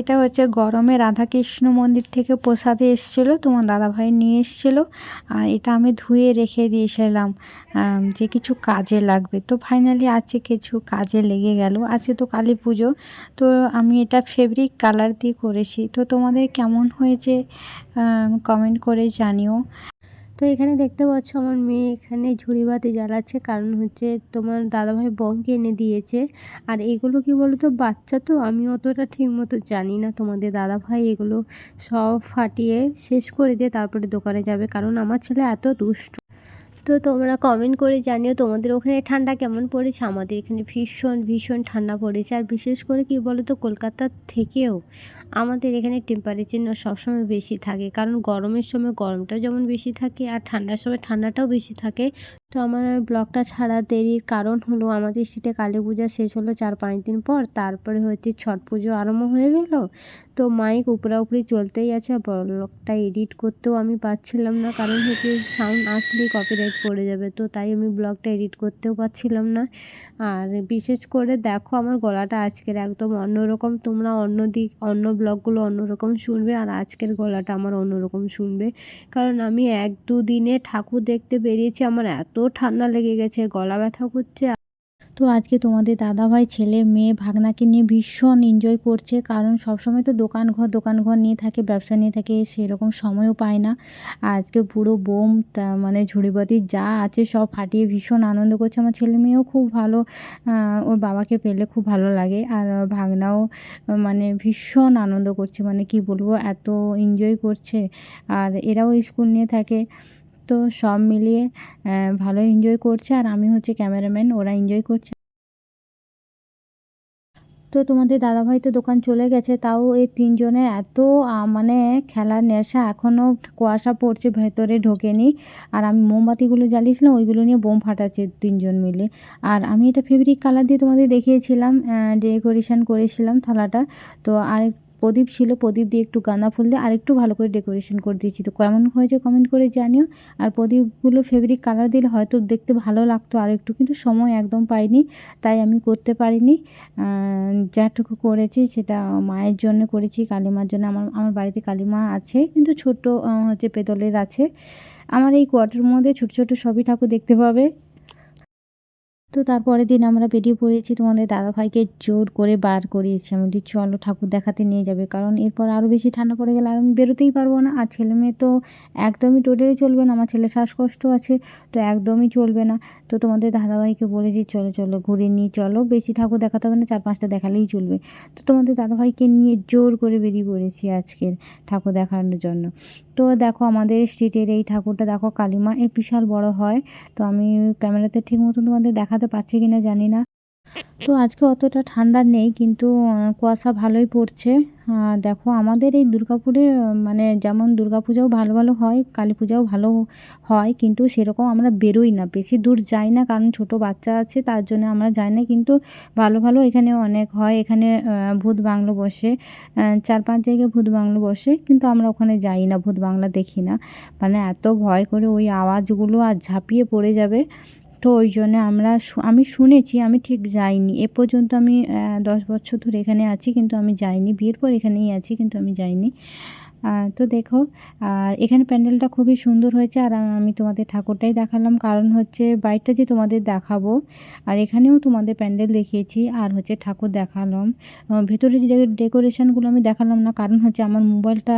এটা হচ্ছে গরমে রাধাকৃষ্ণ মন্দির থেকে প্রসাদে এসেছিল, তোমার দাদাভাই নিয়ে এসেছিল, আর এটা আমি ধুয়ে রেখে দিয়েছিলাম যে কিছু কাজে লাগবে। তো ফাইনালি আছে কিছু কাজে লেগে গেল, আজকে তো কালী পুজো, তো আমি এটা ফেব্রিক কালার দিয়ে করেছি। তো তোমাদের কেমন হয়েছে কমেন্ট করে জানিও। তো এখানে দেখতে পাচ্ছ আমার মেয়ে এখানে ঝুড়ি বাতি জ্বালাচ্ছে। কারণ হচ্ছে তোমার দাদাভাই বোম এনে দিয়েছে। আর এগুলো কি বলো তো বাচ্চা তো, আমি অতটা ঠিক মতো জানি না। তোমাদের দাদাভাই এগুলো সব ফাটিয়ে শেষ করে দিয়ে তারপরে দোকানে যাবে। কারণ আমার ছেলে এত দুষ্ট। তো তোমরা কমেন্ট করে জানিও তোমাদের ওখানে ঠান্ডা কেমন পড়েছে? আমাদের এখানে ভীষণ ভীষণ ঠান্ডা পড়েছে। আর বিশেষ করে কি বলো তো কলকাতার থেকেও। আমাদের এখানে টেম্পারেচার না সবসময় বেশি থাকে। কারণ গরমের সময় গরমটাও যেমন বেশি থাকে আর ঠান্ডার সময় ঠান্ডাটাও বেশি থাকে। তো আমার ব্লগটা ছাড়া দেরির কারণ হলো আমাদের শীতে কালী পূজা শেষ হলো চার পাঁচ দিন পর। তারপরে হচ্ছে ছট পুজো আরম্ভ হয়ে গেল। তো মাইক উপরা উপরাউপরি চলতেই আছে। ব্লগটা এডিট করতেও আমি পাচ্ছিলাম না। কারণ হচ্ছে সাউন্ড আসলেই কপিরাইট পড়ে যাবে। তো তাই আমি ব্লগটা এডিট করতেও পারছিলাম না। আর বিশেষ করে দেখো আমার গলাটা আজকের একদম অন্যরকম। তোমরা অন্য দিক, অন্য ব্লগগুলো অন্যরকম শুনবে আর আজকের গলাটা আমার অন্যরকম শুনবে। কারণ আমি এক দু দিনে ঠাকুর দেখতে বেরিয়েছি, আমার এত ঠান্ডা লেগে গেছে, গলা ব্যথা করছে। তো আজকে তোমাদের দাদাভাই ছেলে, মেয়ে ভাগনাকে নিয়ে ভীষণ এনজয় করছে, কারণ সবসময় তো দোকান ঘর দোকান ঘর নিয়ে থাকে, ব্যবসা নিয়ে থাকে, সেরকম সময়ও পায় না। আজকে পুরো বোম মানে ঝুড়িবাতি যা আছে সব ফাটিয়ে ভীষণ আনন্দ করছে। আমার ছেলে মেয়েও খুব ভালো ওর বাবাকে পেলে খুব ভালো লাগে, আর ভাগনাও মানে ভীষণ আনন্দ করছে মানে কি বলব, এত এনজয় করছে। আর এরাও স্কুল নিয়ে থাকে, তো সব মিলিয়ে ভালো এনজয় করছে, আর আমি হচ্ছে ক্যামেরাম্যান, ওরা এনজয় করছে। তো তোমাদের দাদাভাই তো দোকান চলে গেছে, তাও এই তিনজনের এত মানে খেলার নেশা এখনও কুয়াশা পড়ছে, ভেতরে ঢোকেনি। আর আমি মোমবাতিগুলো জ্বালিয়েছিলাম, ওইগুলো নিয়ে বোম ফাটাচ্ছে তিনজন মিলে। আর আমি এটা ফেব্রিক কালার দিয়ে তোমাদের দেখিয়েছিলাম ডেকোরেশন করেছিলাম থালাটা। তো আর প্রদীপ ছিল, প্রদীপ দিয়ে একটু গাঁদা ফুল দিয়ে আর একটু ভালো করে ডেকোরেশন করে দিয়েছি। তো কেমন হয়েছে কমেন্ট করে জানিও। আর প্রদীপগুলো ফেব্রিক কালার দিলে হয়তো দেখতে ভালো লাগতো আর একটু, কিন্তু সময় একদম পাইনি, তাই আমি করতে পারিনি। যাটুকু করেছি সেটা মায়ের জন্য করেছি কালী মার জন্য। আমার আমার বাড়িতে কালী মা আছে, কিন্তু ছোট হচ্ছে পেতলের আছে। আমার এই কোয়ার্টার মধ্যে ছোট ছোট সবই ঠাকুর দেখতে পাবে। তো তারপরের দিন আমরা বেরিয়ে পড়েছি, তোমাদের দাদাভাইকে জোর করে বার করিয়েছি। আমি চলো ঠাকুর দেখাতে নিয়ে যাবে, কারণ এরপর আরও বেশি ঠান্ডা পড়ে গেলে আর আমি বেরোতেই পারব না। আর ছেলে মেয়ে তো একদমই টোটালি চলবে না, আমার ছেলে শ্বাসকষ্ট আছে, তো একদমই চলবে না। তো তোমাদের দাদাভাইকে বলেছি চলো চলো, ঘুরে নিয়ে চলো, বেশি ঠাকুর দেখাতে হবে না, চার পাঁচটা দেখালেই চলবে। তো তোমাদের দাদাভাইকে নিয়ে জোর করে বেরিয়ে পড়েছি আজকের ঠাকুর দেখানোর জন্য। তো দেখো আমাদের স্ট্রিটের এই ঠাকুরটা দেখো কালিমা এর বিশাল বড় হয়। তো আমি ক্যামেরাতে ঠিক মতন তোমাদের দেখাতে পারছি কি না জানি না। তো আজকে অতটা ঠান্ডা নেই, কিন্তু কুয়াশা ভালোই পড়ছে। দেখো, আমাদের এই দুর্গাপুরে মানে যেমন দুর্গাপূজাও ভালো ভালো হয় কালী পূজাও ভালো হয়, কিন্তু সেরকম আমরা বেরোই না। বেশি দূর যাই না, কারণ ছোট বাচ্চা আছে, তার জন্য আমরা যাই না, কিন্তু ভালো ভালো এখানে অনেক হয়। এখানে ভূত বাংলো বসে চার পাঁচ জায়গায় ভূত বাংলো বসে, কিন্তু আমরা ওখানে যাই না, ভূত বাংলা দেখি না। মানে এত ভয় করে ওই আওয়াজগুলো আর ঝাঁপিয়ে পড়ে যাবে। তো ওই জন্যে আমরা আমি শুনেছি, আমি ঠিক যাইনি। এ পর্যন্ত আমি দশ বছর ধরে এখানে আছি, কিন্তু আমি যাইনি। বিয়ের পর এখানেই আছি, কিন্তু আমি যাইনি। তো দেখো এখানে প্যান্ডেলটা খুবই সুন্দর হয়েছে। আর আমি তোমাদের ঠাকুরটাই দেখালাম। কারণ হচ্ছে বাইরটা যে তোমাদের দেখাবো, আর এখানেও তোমাদের প্যান্ডেল দেখিয়েছি। আর হচ্ছে ঠাকুর দেখালাম। ভেতরে যে ডেকোরেশনগুলো আমি দেখালাম না। কারণ হচ্ছে আমার মোবাইলটা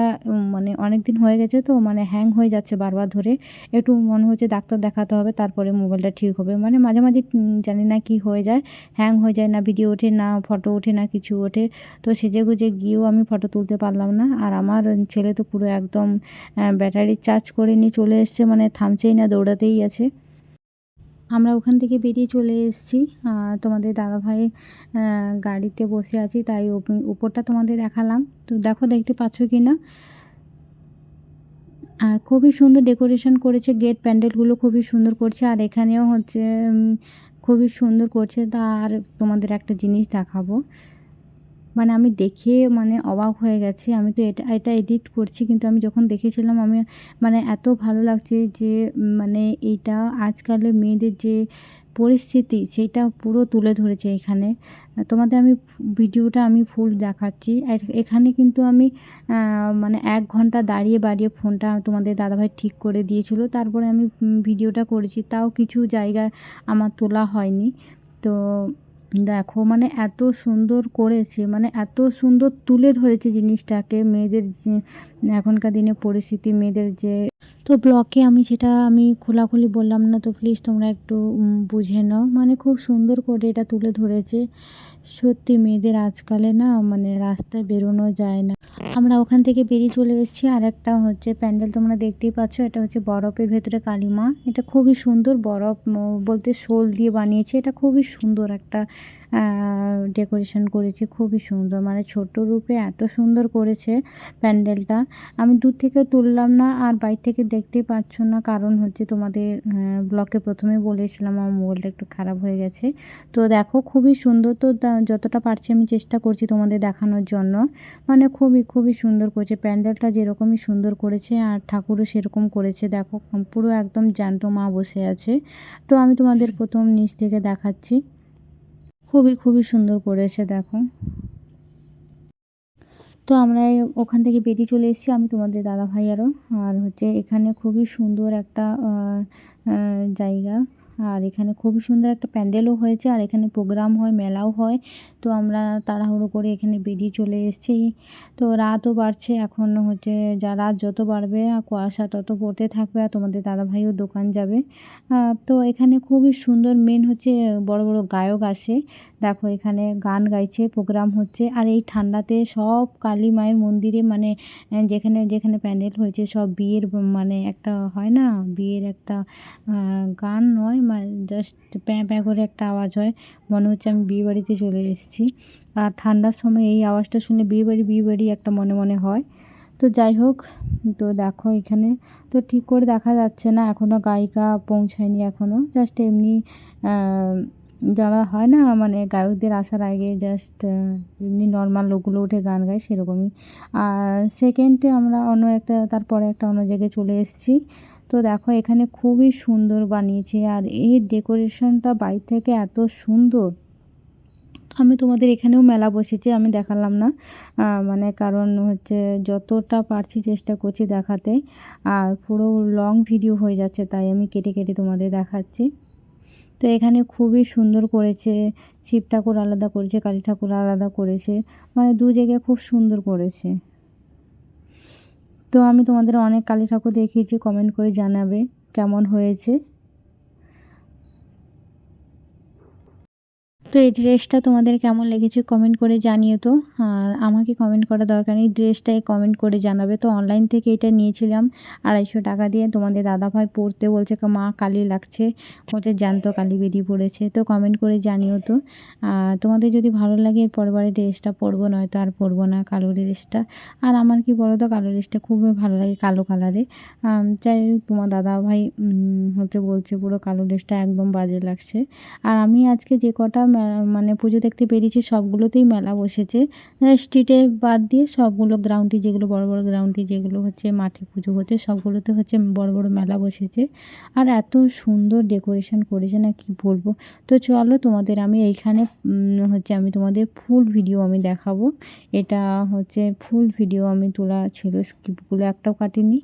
মানে অনেক দিন হয়ে গেছে তো মানে হ্যাং হয়ে যাচ্ছে বারবার ধরে। একটু মনে হচ্ছে ডাক্তার দেখাতে হবে, তারপরে মোবাইলটা ঠিক হবে। মানে মাঝে মাঝে জানি না কি হয়ে যায়। হ্যাং হয়ে যায় না, ভিডিও ওঠে না, ফটো ওঠে না, কিছু ওঠে। তো সেজে গুজে গিয়েও আমি ফটো তুলতে পারলাম না। আর আমার ছেলে তো পুরো একদম ব্যাটারি চার্জ করে নিয়ে চলে এসছে মানে থামছেই না, দৌড়াতেই আছে। আমরা ওখান থেকে বেরিয়ে চলে এসেছি। তোমাদের দাদাভাই গাড়িতে বসে আছি, তাই উপরটা তোমাদের দেখালাম। তো দেখো, দেখতে পাচ্ছ কি না আর খুবই সুন্দর ডেকোরেশন করেছে গেট প্যান্ডেলগুলো খুবই সুন্দর করছে, আর এখানেও হচ্ছে খুবই সুন্দর করছে। তা আর তোমাদের একটা জিনিস দেখাবো। মানে আমি দেখে মানে অবাক হয়ে গেছি। আমি তো এটা এটা এডিট করছি, কিন্তু আমি যখন দেখেছিলাম আমি মানে এত ভালো লাগছে যে মানে এইটা আজকালের মেয়েদের যে পরিস্থিতি, সেটা পুরো তুলে ধরেছে এখানে। তোমাদের আমি ভিডিওটা আমি ফুল দেখাচ্ছি। এখানে কিন্তু আমি মানে এক ঘণ্টা দাঁড়িয়ে বাড়িয়ে ফোনটা তোমাদের দাদাভাই ঠিক করে দিয়েছিল। তারপরে আমি ভিডিওটা করেছি, তাও কিছু জায়গা আমার তোলা হয়নি। তো দেখো মানে এত সুন্দর করেছে মানে এত সুন্দর তুলে ধরেছে জিনিসটাকে, মেয়েদের যে, এখনকার দিনে পরিস্থিতি, মেয়েদের যে তো ব্লকে আমি সেটা আমি খোলাখুলি বললাম না, তো প্লিজ তোমরা একটু বুঝে নাও। মানে খুব সুন্দর করে এটা তুলে ধরেছে। সত্যি মেয়েদের আজকালে না মানে রাস্তায় বেরোনো যায় না। আমরা ওখান থেকে বেরিয়ে চলে এসেছি। আর একটা হচ্ছে প্যান্ডেল তোমরা দেখতেই পাচ্ছ। এটা হচ্ছে বরফের ভেতরে কালিমা। এটা খুবই সুন্দর। বরফ বলতে শোল দিয়ে বানিয়েছে। এটা খুবই সুন্দর একটা ডেকোরেশন করেছে। খুবই সুন্দর। মানে ছোট রূপে এত সুন্দর করেছে প্যান্ডেলটা। আমি দূর থেকে তুললাম না আর বাইর থেকে দেখতেই পাচ্ছ না। কারণ হচ্ছে তোমাদের ব্লকে প্রথমে বলেছিলাম আমার মোবাইলটা একটু খারাপ হয়ে গেছে। তো দেখো খুবই সুন্দর। তা- যতটা পারছি আমি চেষ্টা করছি তোমাদের দেখানোর জন্য। মানে খুবই খুবই সুন্দর করেছে। প্যান্ডেলটা যেরকমই সুন্দর করেছে আর ঠাকুরও সেরকম করেছে। দেখো, পুরো একদম জ্যান্ত মা বসে আছে। তো আমি তোমাদের প্রথম নিচ থেকে দেখাচ্ছি। খুবই খুবই সুন্দর করেছে, দেখো। তো আমরা ওখান থেকে বেরিয়ে চলে এসেছি। আমি তোমাদের দাদা ভাই আরও আর হচ্ছে এখানে খুবই সুন্দর একটা জায়গা। আর এখানে খুবই সুন্দর একটা প্যান্ডেলও হয়েছে, আর এখানে প্রোগ্রাম হয়, মেলাও হয়। তো আমরা তাড়াহুড়ো করে এখানে বেরিয়ে চলে এসেছি। তো রাতও বাড়ছে, এখন হচ্ছে যা রাত যত বাড়বে আর কুয়াশা তত পড়তে থাকবে, আর তোমাদের দাদাভাইও দোকান যাবে। তো এখানে খুবই সুন্দর মেন হচ্ছে বড় বড় গায়ক আসে। দেখো এখানে গান গাইছে প্রোগ্রাম হচ্ছে, আর এই ঠান্ডাতে সব কালী মায়ের মন্দিরে মানে যেখানে যেখানে প্যান্ডেল হয়েছে সব বিয়ের মানে একটা হয় না, বিয়ের একটা গান নয় জাস্ট প্যাঁ প্যাঁ করে একটা আওয়াজ হয়। মনে হচ্ছে আমি বিয়ে বাড়িতে চলে এসেছি। আর ঠান্ডার সময় এই আওয়াজটা শুনলে বিয়ে বাড়ি বিয়ে বাড়ি একটা মনে মনে হয়। তো যাই হোক, তো দেখো এখানে, তো ঠিক করে দেখা যাচ্ছে না এখনও গায়িকা পৌঁছায়নি এখনও জাস্ট এমনি যারা হয় না মানে গায়কদের আসার আগে জাস্ট এমনি নর্মাল লোকগুলো উঠে গান গায় সেরকমই। আর সেকেন্ডে আমরা অন্য একটা, তারপরে একটা অন্য জায়গায় চলে এসেছি। তো দেখো, এখানে খুবই সুন্দর বানিয়েছে আর এর ডেকোরেশনটা বাইরে থেকে এত সুন্দর। আমি তোমাদের এখানেও মেলা বসেছি, আমি দেখালাম না। মানে কারণ হচ্ছে যতটা পারছি চেষ্টা করছি দেখাতে। আর পুরো লং ভিডিও হয়ে যাচ্ছে, তাই আমি কেটে কেটে তোমাদের দেখাচ্ছি। তো এখানে খুবই সুন্দর করেছে, শিব ঠাকুর আলাদা করেছে, কালী ঠাকুর আলাদা করেছে মানে দু জায়গায় খুব সুন্দর করেছে। তো আমি তোমাদের অনেক কালী ঠাকুর দেখিয়েছি কমেন্ট করে জানাবে কেমন হয়েছে। তো এই ড্রেসটা তোমাদের কেমন লেগেছে কমেন্ট করে জানিও তো। আর আমাকে কমেন্ট করা দরকার নেই, ড্রেসটাই কমেন্ট করে জানাবে। তো অনলাইন থেকে এটা নিয়েছিলাম আড়াইশো টাকা দিয়ে। তোমাদের দাদাভাই পরতে বলছে, মা, কালি লাগছে। বলছে জ্যান্ত কালি বেরিয়ে পড়েছে। তো কমেন্ট করে জানিও তো। আর তোমাদের যদি ভালো লাগে পরবারে ড্রেসটা পরবো, নয়তো আর পরবো না কালো ড্রেসটা। আর আমার কি বলো তো কালো ড্রেসটা খুবই ভালো লাগে কালো কালারে যাই তোমার দাদা ভাই হচ্ছে বলছে পুরো কালো ড্রেসটা একদম বাজে লাগছে। আর আমি আজকে যে কটা মানে পুজো দেখতে বেরিয়েছি, সবগুলোতেই মেলা বসেছে। স্ট্রিটে বাদ দিয়ে সবগুলো গ্রাউন্ডে যেগুলো বড় বড় গ্রাউন্ডে যেগুলো হচ্ছে মাঠে পুজো হচ্ছে, সবগুলোতে হচ্ছে বড় বড় মেলা বসেছে। আর এত সুন্দর ডেকোরেশন করেছে, না কি বলব। তো চলো তোমাদের আমি এইখানে হচ্ছে আমি তোমাদের ফুল ভিডিও আমি দেখাবো। এটা হচ্ছে ফুল ভিডিও আমি তোলা ছিল স্কিপগুলো একটাও কাটিনি,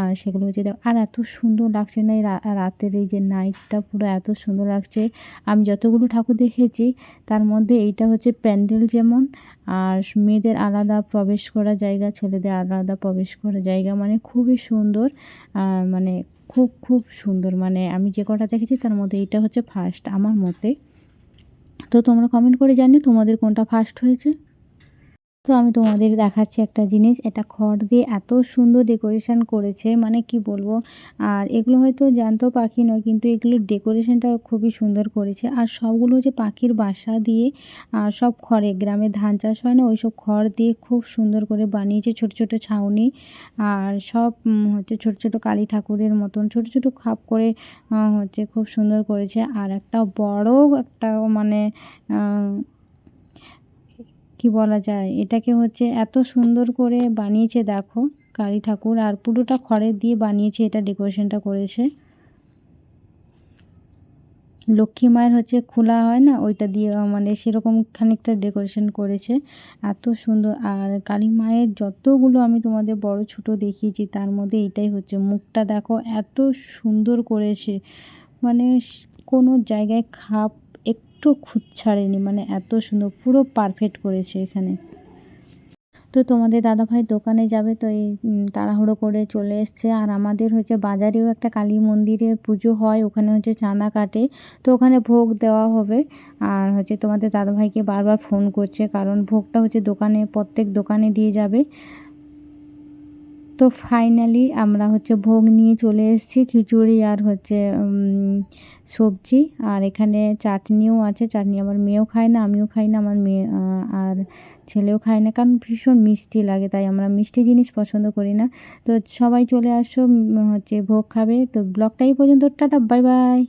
আর সেগুলো হচ্ছে আর এত সুন্দর লাগছে না রাতের এই যে নাইটটা পুরো এত সুন্দর লাগছে। আমি যতগুলো ঠাকুর দেখেছি তার মধ্যে এইটা হচ্ছে প্যান্ডেল যেমন, আর মেয়েদের আলাদা প্রবেশ করা জায়গা, ছেলেদের আলাদা প্রবেশ করা জায়গা মানে খুবই সুন্দর মানে খুব খুব সুন্দর। মানে আমি যে কটা দেখেছি তার মধ্যে এইটা হচ্ছে ফার্স্ট আমার মতে। তো তোমরা কমেন্ট করে জানি তোমাদের কোনটা ফার্স্ট হয়েছে। তো আমি তোমাদের দেখাচ্ছি একটা জিনিস, এটা খড় দিয়ে এত সুন্দর ডেকোরেশন করেছে মানে কি বলব? আর এগুলো হয়তো জ্যান্ত পাখি নয়, কিন্তু এগুলোর ডেকোরেশনটা খুবই সুন্দর করেছে। আর সবগুলো হচ্ছে পাখির বাসা দিয়ে, আর সব খড়ে, গ্রামে ধান চাষ হয় না ওই সব খড় দিয়ে খুব সুন্দর করে বানিয়েছে ছোট ছোট ছাউনি, আর সব হচ্ছে ছোট ছোট কালী ঠাকুরের মতন, ছোট ছোট খাপ করে হচ্ছে খুব সুন্দর করেছে। আর একটা বড় একটা মানে কি বলা যায়? এটাকে হচ্ছে এত সুন্দর করে বানিয়েছে দেখো কালী ঠাকুর, আর পুরোটা খড়ের দিয়ে বানিয়েছে এটা ডেকোরেশনটা করেছে। লক্ষ্মী মায়ের হচ্ছে খোলা হয় না? ওইটা দিয়ে মানে সেরকম খানিকটা ডেকোরেশন করেছে। এত সুন্দর। আর কালী মায়ের যতগুলো আমি তোমাদের বড় ছোট দেখিয়েছি, তার মধ্যে এটাই হচ্ছে। মুখটা দেখো এত সুন্দর করেছে। মানে কোনো জায়গায় খাপ একটু খুঁত ছাড়েনি মানে এত সুন্দর, পুরো পারফেক্ট করেছে এখানে। তো তোমাদের দাদাভাই দোকানে যাবে, তো এই তাড়াহুড়ো করে চলে এসছে। আর আমাদের হচ্ছে বাজারেও একটা কালী মন্দিরে পুজো হয়, ওখানে হচ্ছে চাঁদা কাটে, তো ওখানে ভোগ দেওয়া হবে। আর হচ্ছে তোমাদের দাদাভাইকে বারবার ফোন করছে, কারণ ভোগটা হচ্ছে দোকানে, প্রত্যেক দোকানে দিয়ে যাবে। তো ফাইনালি আমরা হচ্ছে ভোগ নিয়ে চলে এসেছি। খিচুড়ি আর হচ্ছে সবজি। আর এখানে চাটনিও আছে। চাটনি আমার মেয়েও খায় না, আমিও খাই না, আমার মেয়ে আর ছেলেও খায় না। কারণ ভীষণ মিষ্টি লাগে, তাই আমরা মিষ্টি জিনিস পছন্দ করি না। তো সবাই চলে আসো হচ্ছে ভোগ খাবে। তো ব্লগটাই পর্যন্ত, টাটা বাই বাই